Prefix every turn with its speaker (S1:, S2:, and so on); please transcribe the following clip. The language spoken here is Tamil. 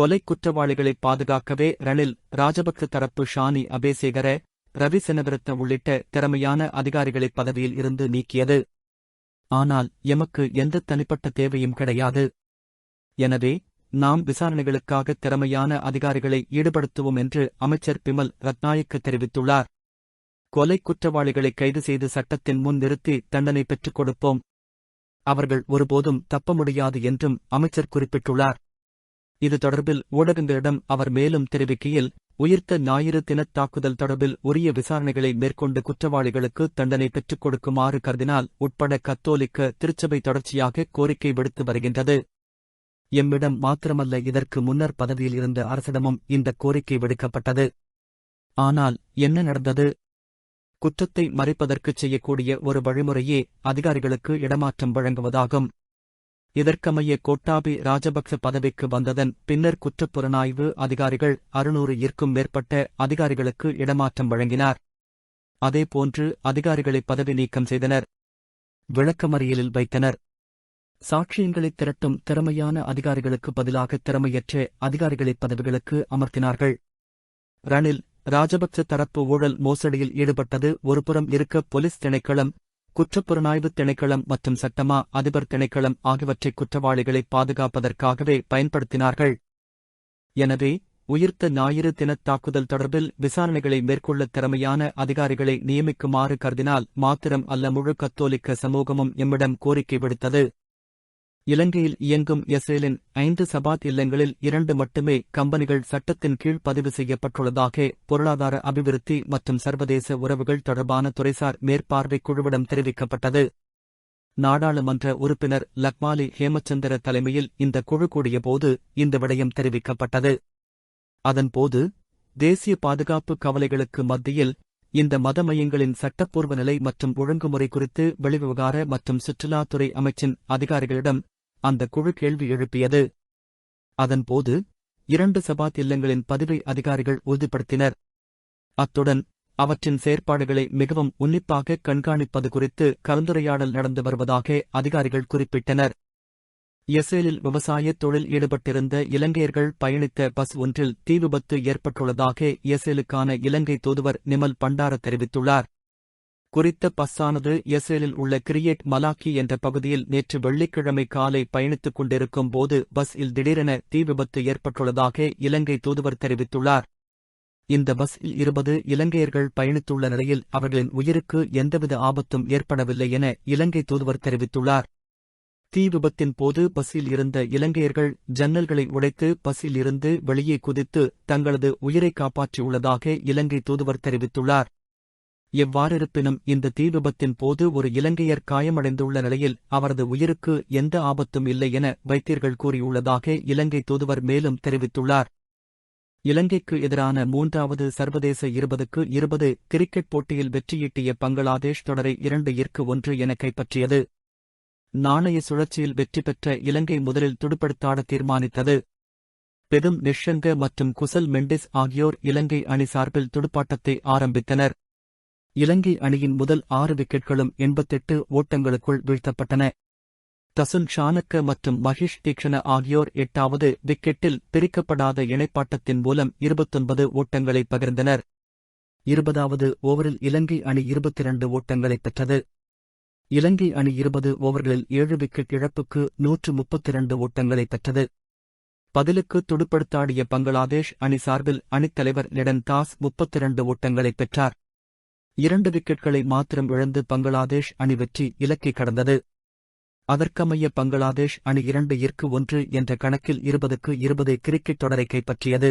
S1: கொலை குற்றவாளிகளை பாதுகாக்கவே ரணில் ராஜபக்ச தரப்பு ஷானி அபேசேகர ரவி செனவிரத்ன உள்ளிட்ட திறமையான அதிகாரிகளை பதவியில் இருந்து நீக்கியது. ஆனால் எமக்கு எந்த தனிப்பட்ட தேவையும் கிடையாது. எனவே நாம் விசாரணைகளுக்காக திறமையான அதிகாரிகளை ஈடுபடுத்துவோம் என்று அமைச்சர் பிமல் ரத்நாயக்கு தெரிவித்துள்ளார். கொலை குற்றவாளிகளை கைது செய்து சட்டத்தின் முன் நிறுத்தி தண்டனை பெற்றுக் கொடுப்போம். அவர்கள் ஒருபோதும் தப்ப முடியாது என்றும் அமைச்சர் குறிப்பிட்டுள்ளார். இது தொடர்பில் ஊடகங்களிடம் அவர் மேலும் தெரிவிக்கையில் உயிர்த்த ஞாயிறு தினத் தாக்குதல் தொடர்பில் உரிய விசாரணைகளை மேற்கொண்டு குற்றவாளிகளுக்கு தண்டனை பெற்றுக் கொடுக்குமாறு கருதினால் உட்பட கத்தோலிக்க திருச்சபை தொடர்ச்சியாக கோரிக்கை விடுத்து வருகின்றது. எம்மிடம் மாத்திரமல்ல இதற்கு முன்னர் பதவியில் இருந்த அரசிடமும் இந்த கோரிக்கை விடுக்கப்பட்டது. ஆனால் என்ன நடந்தது? குற்றத்தை மறைப்பதற்குச் செய்யக்கூடிய ஒரு வழிமுறையே அதிகாரிகளுக்கு இடமாற்றம் வழங்குவதாகும். இதற்கமைய கோட்டாபி ராஜபக்ச பதவிக்கு வந்ததன் பின்னர் குற்றப்புலனாய்வு அதிகாரிகள் அறுநூறு ஈர்க்கும் மேற்பட்ட அதிகாரிகளுக்கு இடமாற்றம் வழங்கினார். அதேபோன்று அதிகாரிகளை பதவி நீக்கம் செய்தனர். விளக்கமறியலில் வைத்தனர். சாட்சியங்களை திரட்டும் திறமையான அதிகாரிகளுக்கு பதிலாக திறமையற்ற அதிகாரிகளை பதவிகளுக்கு அமர்த்தினார்கள். ரணில் ராஜபக்ச தரப்பு ஊழல் மோசடியில் ஈடுபட்டது ஒருபுறம் இருக்க போலீஸ் திணைக்களம் குற்றப்புலனாய்வு திணைக்களம் மற்றும் சட்டமா அதிபர் திணைக்களம் ஆகியவற்றை குற்றவாளிகளை பாதுகாப்பதற்காகவே பயன்படுத்தினார்கள். எனவே உயிர்த்த ஞாயிறு தினத் தாக்குதல் தொடர்பில் விசாரணைகளை மேற்கொள்ள திறமையான அதிகாரிகளை நியமிக்குமாறு கருதினால் மாத்திரம் அல்ல முழு கத்தோலிக்க சமூகமும் எம்மிடம் கோரிக்கை விடுத்தது. இலங்கையில் இயங்கும் எஸ்ரேலின் ஐந்து சபாத் இல்லங்களில் இரண்டு மட்டுமே கம்பெனிகள் சட்டத்தின் கீழ் பதிவு செய்யப்பட்டுள்ளதாக பொருளாதார அபிவிருத்தி மற்றும் சர்வதேச உறவுகள் தொடர்பான துறைசார் மேற்பார்வைக் குழுவிடம் தெரிவிக்கப்பட்டது. நாடாளுமன்ற உறுப்பினர் லக்மாலி ஹேமச்சந்திர தலைமையில் இந்த குழு கூடியபோது இந்த விடயம் தெரிவிக்கப்பட்டது. அதன்போது தேசிய பாதுகாப்பு கவலைகளுக்கு மத்தியில் இந்த மத மையங்களின் சட்டப்பூர்வ நிலை மற்றும் ஒழுங்குமுறை குறித்து வெளிவிவகார மற்றும் சுற்றுலாத்துறை அமைச்சின் அதிகாரிகளிடம் அந்த குழு கேள்வி எழுப்பியது. அதன்போது இரண்டு சபாத் இல்லங்களின் பதிவை அதிகாரிகள் உறுதிப்படுத்தினர். அத்துடன் அவற்றின் செயற்பாடுகளை மிகவும் உன்னிப்பாக கண்காணிப்பது குறித்து கலந்துரையாடல் நடந்து வருவதாக அதிகாரிகள் குறிப்பிட்டனர். இஸ்ரேலில் விவசாய தொழில் ஈடுபட்டிருந்த இலங்கையர்கள் பயணித்த பஸ் ஒன்றில் தீ விபத்து ஏற்பட்டுள்ளதாக இஸ்ரேலுக்கான இலங்கை தூதுவர் நிமல் பண்டார தெரிவித்துள்ளார். குறித்த பஸ்ஸானது எஸ்ரேலில் உள்ள கிரியேட் மலாக்கி என்ற பகுதியில் நேற்று வெள்ளிக்கிழமை காலை பயணித்துக் கொண்டிருக்கும் போது பஸ்ஸில் திடீரென தீ விபத்து ஏற்பட்டுள்ளதாக இலங்கை தூதுவர் தெரிவித்துள்ளார். இந்த பஸ்ஸில் இருபது இலங்கையர்கள் பயணித்துள்ள நிலையில் அவர்களின் உயிருக்கு எந்தவித ஆபத்தும் ஏற்படவில்லை என இலங்கை தூதுவர் தெரிவித்துள்ளார். தீ விபத்தின் போது பஸ்ஸில் இருந்த இலங்கையர்கள் ஜன்னல்களை உடைத்து பஸ்ஸில் இருந்து வெளியே குதித்து தங்களது உயிரை காப்பாற்றியுள்ளதாக இலங்கை தூதுவர் தெரிவித்துள்ளார். எவ்வாறிருப்பினும் இந்த தீ விபத்தின் போது ஒரு இலங்கையர் காயமடைந்துள்ள நிலையில் அவரது உயிருக்கு எந்த ஆபத்தும் இல்லை என வைத்தியர்கள் கூறியுள்ளதாக இலங்கை தூதுவர் மேலும் தெரிவித்துள்ளார். இலங்கைக்கு எதிரான மூன்றாவது சர்வதேச இருபதுக்கு இருபது கிரிக்கெட் போட்டியில் வெற்றியீட்டிய பங்களாதேஷ் தொடரை இரண்டு இற்கு ஒன்று என கைப்பற்றியது. நாணய சுழற்சியில் வெற்றி பெற்ற இலங்கை முதலில் துடுப்படுத்தாட தீர்மானித்தது. பெரும் நிஷங்க மற்றும் குசல் மெண்டிஸ் ஆகியோர் இலங்கை அணி சார்பில் துடுப்பாட்டத்தை ஆரம்பித்தனர். இலங்கை அணியின் முதல் ஆறு விக்கெட்களும் எண்பத்தெட்டு ஓட்டங்களுக்குள் வீழ்த்தப்பட்டன. தசுன் ஷானக்க மற்றும் மஹிஷ் தீக்ஷண ஆகியோர் எட்டாவது விக்கெட்டில் பிரிக்கப்படாத இணைப்பாட்டத்தின் மூலம் இருபத்தொன்பது ஓட்டங்களை பகிர்ந்தனர். இருபதாவது ஓவரில் இலங்கை அணி இருபத்திரண்டு ஓட்டங்களை பெற்றது. இலங்கை அணி இருபது ஓவர்களில் ஏழு விக்கெட் இழப்புக்கு நூற்று முப்பத்திரண்டு ஓட்டங்களை பெற்றது. பதிலுக்கு துடுப்படுத்தாடிய பங்களாதேஷ் அணி சார்பில் அணித்தலைவர் லெடன் தாஸ் முப்பத்திரண்டு ஓட்டங்களை பெற்றார். இரண்டு விக்கெட்களை மாத்திரம் இழந்து பங்களாதேஷ் அணி வெற்றி இலக்கை கடந்தது. அதற்கமைய பங்களாதேஷ் அணி இரண்டு இற்கு ஒன்று என்ற கணக்கில் இருபதுக்கு இருபது கிரிக்கெட் தொடரை கைப்பற்றியது.